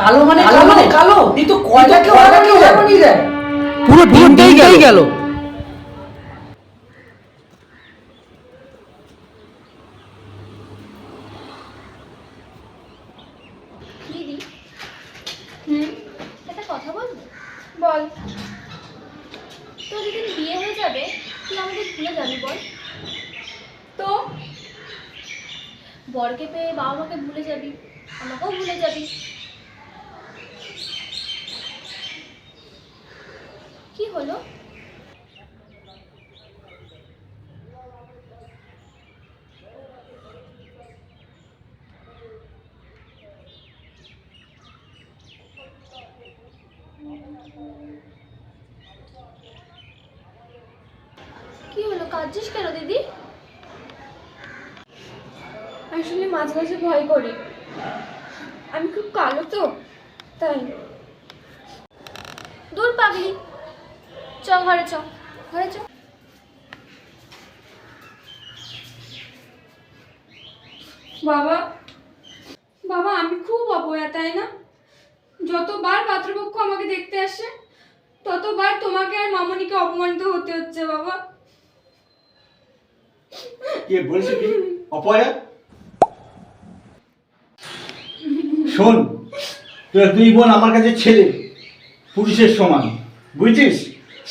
কালো মানে কালো মানে কালো। এই তো কয়লাকে হার মানিয়ে দেয়। পুরো দিনটাই গেল। দিদি হুম একটা কথা বলব বল। তোর যেদিন বিয়ে হয়ে যাবে তুই আমাদের ভুলে যাবি বল। তো? বরকে পেয়ে বাবা মাকে ভুলে যাবি আমাকেও ভুলে যাবি। কি হলো? কি হলো? কাঁদছিস কেন দিদি? আসলে মাঝে মাঝে ভয় করি। আমি খুব কালো তো তাই। দূর পাগলি। চ ঘরে চ ঘরে চ বাবা বাবা আমি খুব অপয়া তাই না? যতবার পাত্রপক্ষ আমাকে দেখতে আসে ততবার তোমাকে আর মামনিকে অপমানিত হতে হচ্ছে বাবা। কে বলছে কি? অপয়া? শোন তোরা দুই বোন আমার কাছে ছেলে পুরুষের সমান বুঝছিস?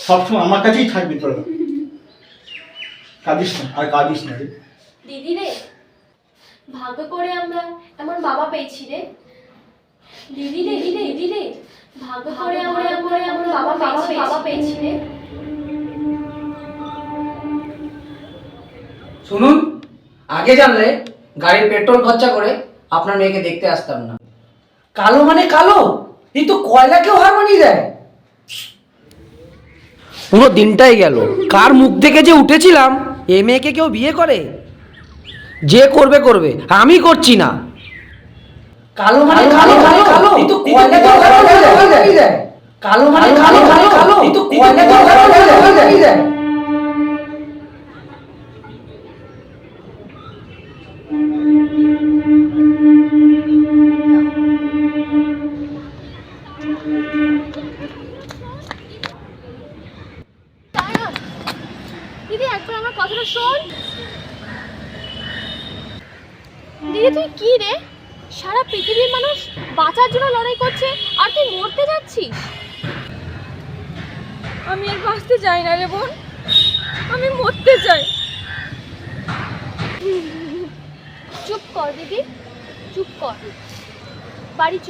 সবসময় আমার কাছেই থাকবি তোরা। কাঁদিস না আর কাঁদিস না রে। দিদি রে ভাগ্য করে আমরা এমন বাবা পেয়েছি রে। দিদি রে দিদি দিদি রে ভাগ্য করে আমরা এমন এমন বাবা পেয়েছি বাবা পেয়েছি রে। শুনুন আগে জানলে গাড়ির পেট্রোল খরচা করে আপনার মেয়েকে দেখতে আসতাম না। কালো মানে কালো এই তো কয়লাকেও হার মানিয়ে দেয়। পুরো দিনটাই গেল। কার মুখ থেকে যে উঠেছিলাম এ মেয়েকে কেউ বিয়ে করে? যে করবে করবে আমি করছি না। কালো মানে কালো কালো কালো। তো হার কালো দেয় কালো মানে কালো কালো কালো। তো কালো কালো মানিয়ে দেয় তারা, দিদি একবার আমার কথাটা শোন দিদি তুই কি রে? সারা পৃথিবীর মানুষ বাঁচার জন্য লড়াই করছে, আর তুই মরতে যাচ্ছিস? আমি আর বাঁচতে চাই না রে বোন। আমি মরতে চাই চুপ কর দিদি, চুপ কর। বাড়ি চ।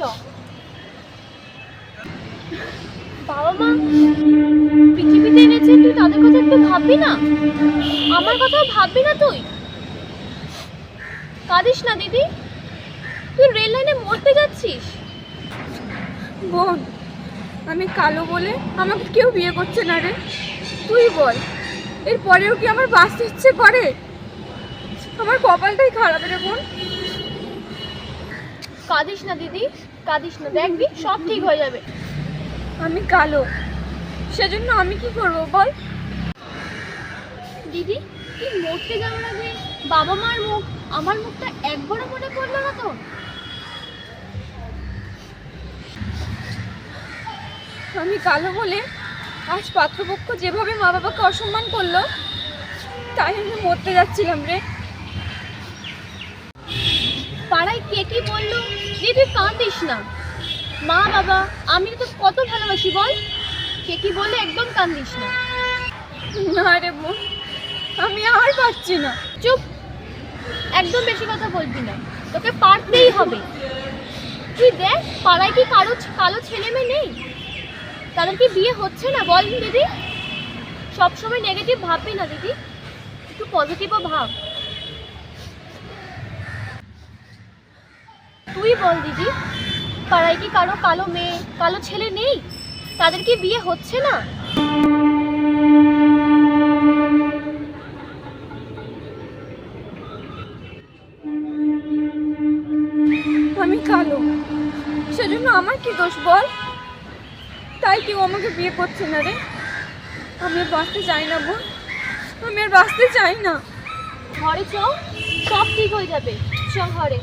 বাবা মা, পৃথিবীতে এনেছে তুই তাদের কথা একটু ভাববি না? আমার কথাও ভাববি না তুই? কাঁদিস না দিদি। তুই রেল লাইনে মরতে যাচ্ছিস? বোন আমি কালো বলে আমাকে কেউ বিয়ে করছে না রে। তুই বল এরপরেও কি আমার বাঁচতে ইচ্ছে করে? আমার কপালটাই খারাপ রে বোন। কাঁদিস না দিদি কাঁদিস না। দেখবি সব ঠিক হয়ে যাবে। আমি কালো সেজন্য আমি কি করব বল? দিদি তুই মরতে যাওয়ার আগে বাবা মার মুখ আমার মুখটা একবারও মনে পড়ল না তো। আমি কালো বলে আজ পাত্রপক্ষ যেভাবে মা বাবাকে অসম্মান করল, তাই আমি মরতে যাচ্ছিলাম রে। পাড়ায় কে কি বলল দিদি তুই কাঁদিস না। মা বাবা আমি তো কত ভালোবাসি, বল। কে কি বললে, একদম কান্দিস না। না রে বোন, আমি আর পারছি না। চুপ একদম বেশি কথা বলবি না। তোকে পারতেই হবে। তুই দেখ, পাড়ায় কি কারও কালো ছেলে মেয়ে নেই? তাদের কি বিয়ে হচ্ছে না? বল দিদি। সবসময় নেগেটিভ ভাববি না দিদি। একটু পজিটিভও ভাব। তুই বল দিদি, পাড়ায় কি কারও কালো মেয়ে, কালো ছেলে নেই? তাদের কি বিয়ে হচ্ছে না? সেজন্য আমার কি দোষ বল? তাই কেউ আমাকে বিয়ে করছে না রে। আমি আর বাঁচতে চাই না বোন। আমি আর বাঁচতে চাই না। ঘরে চ সব ঠিক হয়ে যাবে। চ ঘরে।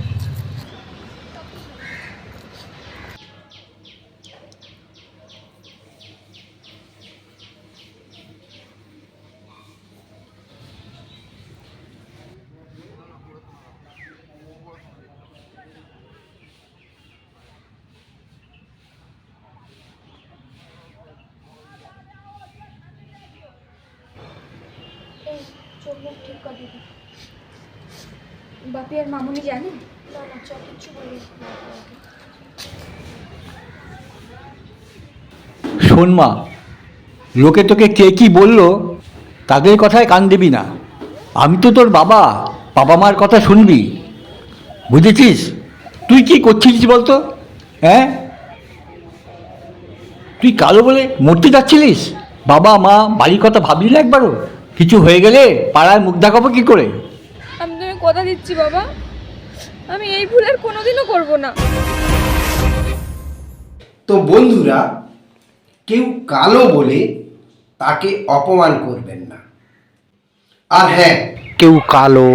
চোখ মুখ ঠিক কর দিদি। বাপি আর মামুনি জানে? না না চ কিচ্ছু বলিস শোন মা লোকে তোকে কে কি বলল তাদের কথায় কান দিবি না। আমি তো তোর বাবা বাবা মার কথা শুনবি। বুঝেছিস? তুই কি করছিস বলতো? হ্যাঁ? তুই কালো বলে মরতে যাচ্ছিলিস? বাবা মা বাড়ির কথা ভাবলি না একবারও? কিছু হয়ে গেলে পাড়ায় মুখ দেখাবো কি করে? আমি তুমি কথা দিচ্ছি বাবা। আমি এই ভুল আর কোনোদিনও করব না। তো বন্ধুরা কেউ কালো বলে তাকে অপমান করবেন না। আর হ্যাঁ কেউ কালো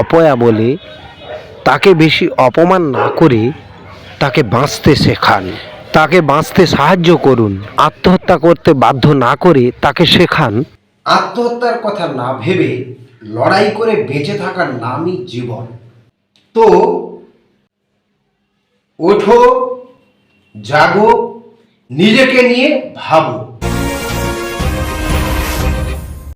অপয়া বলে তাকে বেশি অপমান না করে তাকে বাঁচতে শেখান। তাকে বাঁচতে সাহায্য করুন। আত্মহত্যা করতে বাধ্য না করে তাকে শেখান। আত্মহত্যার কথা না ভেবে লড়াই করে বেঁচে থাকার নামই জীবন। তো ওঠো, জাগো, নিজেকে নিয়ে ভাবো।